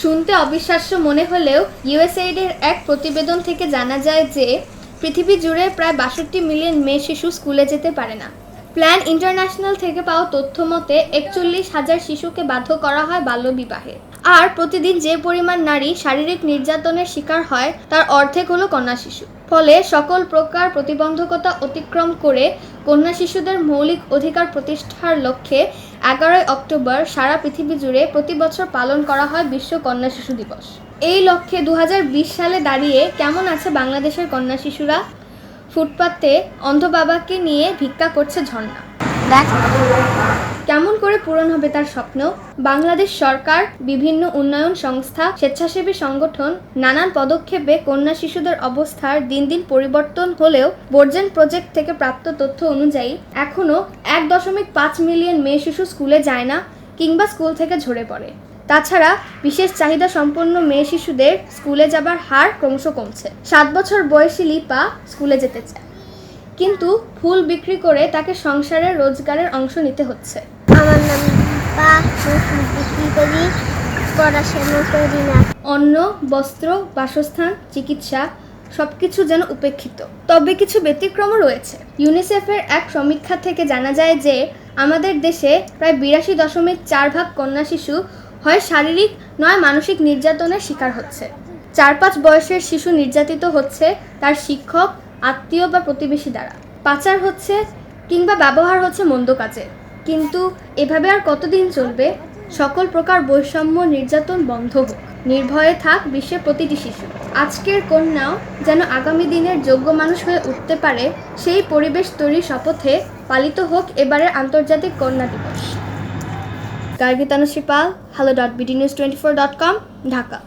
শুনতে অবিশ্বাস্য মনে হলেও ইউএসএইডের এক প্রতিবেদন থেকে জানা যায় যে, পৃথিবী জুড়ে প্রায় বাষট্টি মিলিয়ন মেয়ে শিশু স্কুলে যেতে পারে না। প্ল্যান ইন্টারন্যাশনাল থেকে পাওয়া তথ্য মতে, একচল্লিশ হাজার শিশুকে বাধ্য করা হয় বাল্যবিবাহে। আর প্রতিদিন যে পরিমাণ নারী শারীরিক নির্যাতনের শিকার হয়, তার অর্ধেক হলো কন্যা শিশু। ফলে সকল প্রকার প্রতিবন্ধকতা অতিক্রম করে কন্যা শিশুদের মৌলিক অধিকার প্রতিষ্ঠার লক্ষ্যে এগারোই অক্টোবর সারা পৃথিবী জুড়ে প্রতি বছর পালন করা হয় বিশ্ব কন্যা শিশু দিবস। এই লক্ষ্যে দু হাজার বিশ সালে দাঁড়িয়ে কেমন আছে বাংলাদেশের কন্যা শিশুরা? ফুটপাতে অন্ধ বাবাকে নিয়ে ভিক্ষা করছে ঝর্ণা। দেখ। কেমন করে পূরণ হবে তার স্বপ্ন? বাংলাদেশ সরকার, বিভিন্ন উন্নয়ন সংস্থা, স্বেচ্ছাসেবী সংগঠন, নানান পদক্ষেপে কন্যা শিশুদের অবস্থার দিন দিন পরিবর্তন হলেও বর্জেন প্রজেক্ট থেকে প্রাপ্ত তথ্য অনুযায়ী এখনও এক দশমিক পাঁচ মিলিয়ন মেয়ে শিশু স্কুলে যায় না কিংবা স্কুল থেকে ঝরে পড়ে। তাছাড়া বিশেষ চাহিদা সম্পন্ন মেয়ে শিশুদের স্কুলে যাবার হার ক্রমশ কমছে। সাত বছর বয়সী লিপা স্কুলে যেতে চায়। কিন্তু ফুল বিক্রি করে তাকে সংসারের রোজগারের অংশ নিতে হচ্ছে। বিক্রি করি পড়াশোনা করি না। অন্ন, বস্ত্র, বাসস্থান, চিকিৎসা, সবকিছু যেন উপেক্ষিত। তবে কিছু ব্যতিক্রমও রয়েছে। ইউনিসেফের এক সমীক্ষা থেকে জানা যায় যে, আমাদের দেশে প্রায় বিরাশি দশমিক চার ভাগ কন্যা শিশু হয় শারীরিক, নয় মানসিক নির্যাতনের শিকার হচ্ছে। চার পাঁচ বয়সের শিশু নির্যাতিত হচ্ছে তার শিক্ষক, আত্মীয় বা প্রতিবেশী দ্বারা। পাচার হচ্ছে কিংবা ব্যবহার হচ্ছে মন্দ কাজে। কিন্তু এভাবে আর কতদিন চলবে? সকল প্রকার বৈষম্য নির্যাতন বন্ধ হোক। নির্ভয়ে থাক বিশ্বের প্রতিটি শিশু। আজকের কন্যাও যেন আগামী দিনের যোগ্য মানুষ হয়ে উঠতে পারে, সেই পরিবেশ তৈরির শপথে পালিত হোক এবারের আন্তর্জাতিক কন্যা দিবস। Gargi Pal hello dot BD news twenty four dot com Dhaka.